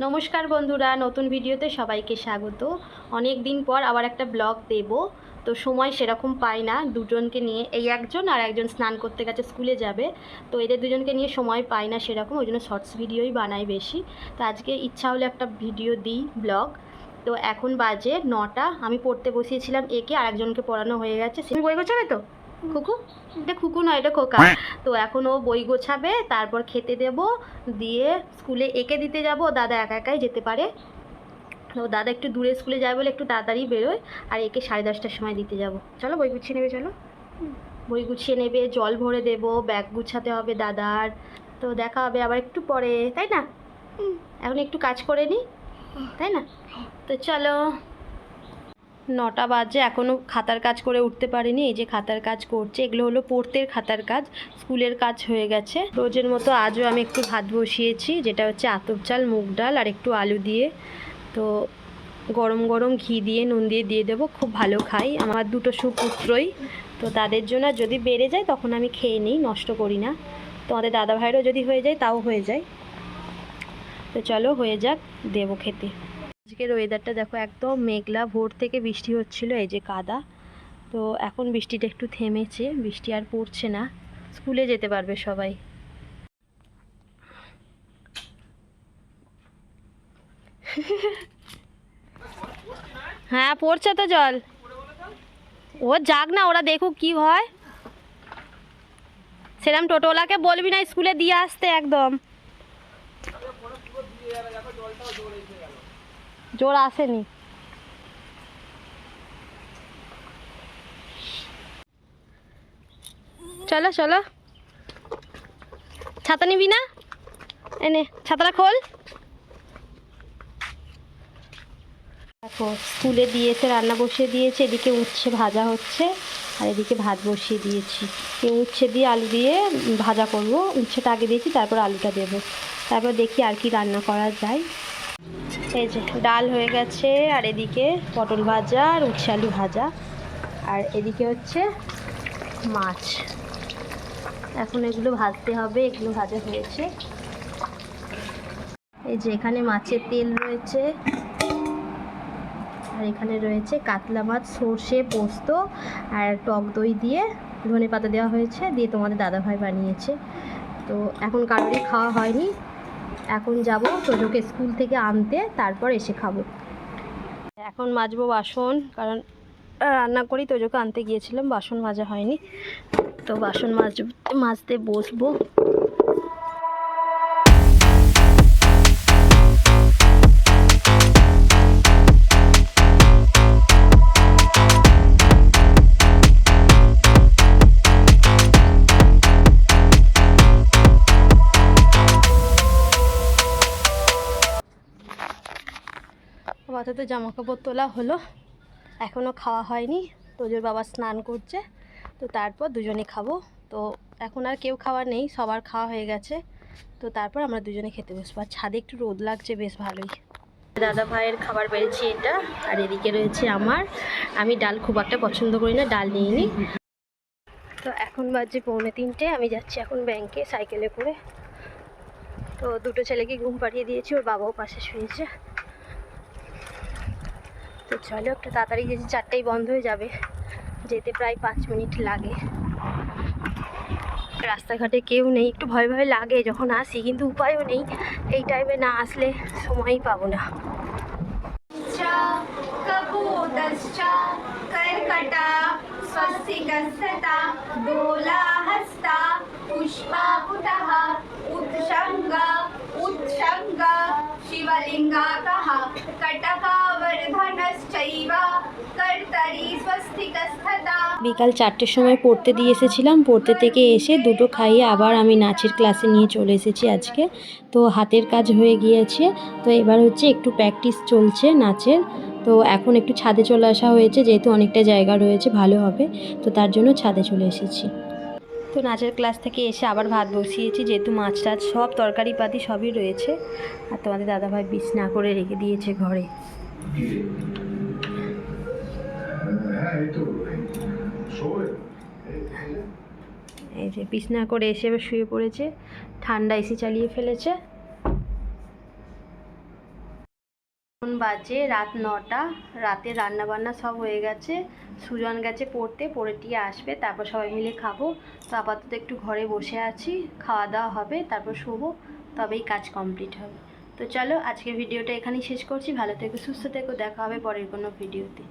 নমস্কার বন্ধুরা, নতুন ভিডিওতে সবাইকে স্বাগত। অনেক দিন পর আবার একটা ব্লগ দেব, তো সময় সেরকম পাই না। দুজনকে নিয়ে, এই একজন আর একজন স্নান করতে গেছে, স্কুলে যাবে। তো এদের দুজনকে নিয়ে সময় পাই না সেরকম, ওই জন্য শর্টস ভিডিওই বানাই বেশি। তো আজকে ইচ্ছা হলে একটা ভিডিও দিই ব্লগ। তো এখন বাজে নটা, আমি পড়তে বসিয়েছিলাম একে আর একজনকে পড়ানো হয়ে গেছে। বই গোছাবে তো? খুকু? এটা খুকু নয় এটা খোকা। তো এখন ও বই গোছাবে তারপর খেতে দেব দিয়ে স্কুলে একে দিতে যাব দাদা একা একাই যেতে পারে। তো দাদা একটু দূরে স্কুলে যায় বলে একটু তাড়াতাড়ি বেরোয় আর একে সাড়ে দশটার সময় দিতে যাব। চলো বই গুছিয়ে নেবে চলো। বই গুছিয়ে নেবে জল ভরে দেব ব্যাগ গুছাতে হবে দাদার। তো দেখা হবে আবার একটু পরে তাই না? এখন একটু কাজ করে নিই তাই না? তো চলো। নটা বাজে এখনও খাতার কাজ করে উঠতে পারিনি, এই যে খাতার কাজ করছে, এগুলো হলো পড়তের খাতার কাজ, স্কুলের কাজ হয়ে গেছে। রোজের মতো আজও আমি একটু ভাত বসিয়েছি, যেটা হচ্ছে আতপ চাল, মুগ ডাল আর একটু আলু দিয়ে। তো গরম গরম ঘি দিয়ে, নুন দিয়ে দিয়ে দেবো, খুব ভালো খাই। আমার দুটো সুপুত্রই, তো তাদের জন্য যদি বেড়ে যায় তখন আমি খেয়ে নিই, নষ্ট করি না। তোমাদের দাদা ভাইয়েরও যদি হয়ে যায়, তাও হয়ে যায়। তো চলো হয়ে যাক, দেবো খেতে। আজকের ওয়েদারটা দেখো একদম মেঘলা, ভোর থেকে বৃষ্টি হচ্ছিল, এই যে কাদা। তো এখন বৃষ্টিটা একটু থেমেছে, বৃষ্টি আর পড়ছে না। স্কুলে যেতে পারবে সবাই। হ্যাঁ পড়ছে তো জল। ও যাক না, ওরা দেখুক কি হয়। সেরম টোটোওয়ালাকে বলবি না, স্কুলে দিয়ে আসতে একদম। জোর আসেনি। চলো চলো। ছাতা নিবি না? এনে ছাতাটা খোল। দেখো, স্কুলে দিয়েছে, রান্না বসিয়ে দিয়েছে, এদিকে উচ্ছে ভাজা হচ্ছে, আর এদিকে ভাত বসিয়ে দিয়েছি। এই উচ্ছে দিয়ে আলু দিয়ে ভাজা করব। উচ্ছেটা আগে দিয়েছি, তারপর আলুটা দেবো। তারপর দেখি আর কি রান্না করা যায়। এই যে, ডাল হয়ে গেছে, আর এদিকে পটল ভাজা আর উচ্ছে আলু ভাজা। আর এদিকে হচ্ছে মাছ। এখন এগুলো ভাজতে হবে, এগুলো ভাজা হয়েছে। এই যে, এখানে মাছের তেল রয়েছে। আর এখানে রয়েছে কাতলা মাছ, সর্ষে, পোস্ত আর টক দই দিয়ে ধনে পাতা দেওয়া হয়েছে, দিয়ে তোমাদের দাদাভাই বানিয়েছে। তো এখন কারোরই খাওয়া হয়নি। এখন যাব টোটোকে স্কুল থেকে আনতে, তারপর এসে খাব। এখন মাজবো বাসন, কারণ রান্না করি, তোজোকে আনতে গিয়েছিলাম, বাসন মাজা হয়নি। তো বাসন মাজ মাজতে বসবো। আপাতত জামা কাপড় তোলা হলো। এখনও খাওয়া হয়নি। তোজোর বাবা স্নান করছে। তো তারপর দুজনে খাব। তো এখন আর কেউ খাওয়া নেই, সবার খাওয়া হয়ে গেছে। তো তারপর আমরা দুজনে খেতে বসবো। আর ছাদে একটু রোদ লাগছে, বেশ ভালোই। দাদা ভাইয়ের খাবার পেয়েছি এটা। আর এদিকে রয়েছে আমার। আমি ডাল খুব একটা পছন্দ করি না, ডাল নিয়ে নিই। তো এখন বাজে পৌনে তিনটে, আমি যাচ্ছি এখন ব্যাংকে সাইকেলে করে। তো দুটো ছেলেকে ঘুম পাড়িয়ে দিয়েছি, ওর বাবাও পাশে শুয়েছে। তো চলো একটু তাড়াতাড়ি যেতে চারটেই বন্ধ হয়ে যাবে যেতে প্রায় পাঁচ মিনিট লাগে রাস্তাঘাটে কেউ নেই একটু ভয় ভয় লাগে যখন আসি কিন্তু উপায়ও নেই এই টাইমে না আসলে সময়ই পাবো না कपूतश्च कर्कटा स्वस्तिकस्तता दोलाहस्ता पुष्पापुटः उत्सङ्ग उत्सङ्ग शिवलिङ्गाकः कटकावर्धनश्चैव कर्तरी स्वस्तिकस्तता বিকাল চারটের সময় পড়তে দিয়ে এসেছিলাম। পড়তে থেকে এসে দুটো খাইয়ে আবার আমি নাচের ক্লাসে নিয়ে চলে এসেছি আজকে। তো হাতের কাজ হয়ে গিয়েছে। তো এবার হচ্ছে একটু প্র্যাকটিস চলছে নাচের। তো এখন একটু ছাদে চলে আসা হয়েছে, যেহেতু অনেকটা জায়গা রয়েছে, ভালো হবে। তো তার জন্য ছাদে চলে এসেছি। তো নাচের ক্লাস থেকে এসে আবার ভাত বসিয়েছি, যেহেতু মাছ টাছ সব, তরকারি পাতি সবই রয়েছে। আর তোমাদের দাদাভাই বিষ না করে রেখে দিয়েছে ঘরে। শোয় এই যে। বিছনা করে এসে শুয়ে পড়েছে, ঠান্ডা এসি চালিয়ে ফেলেছে। এখন বাজে রাত নটা, রাতে রান্না বান্না সব হয়ে গেছে। সুজন গেছে পড়তে পড়ে টিয়ে আসবে, তারপর সবাই মিলে খাব। তো আপাতত একটু ঘরে বসে আছি, খাওয়া দাওয়া হবে, তারপর শোবো, তবেই কাজ কমপ্লিট হবে। তো চলো আজকে ভিডিওটা এখানেই শেষ করছি। ভালো থেকো, সুস্থ থেকো, দেখা হবে পরের কোনো ভিডিওতে।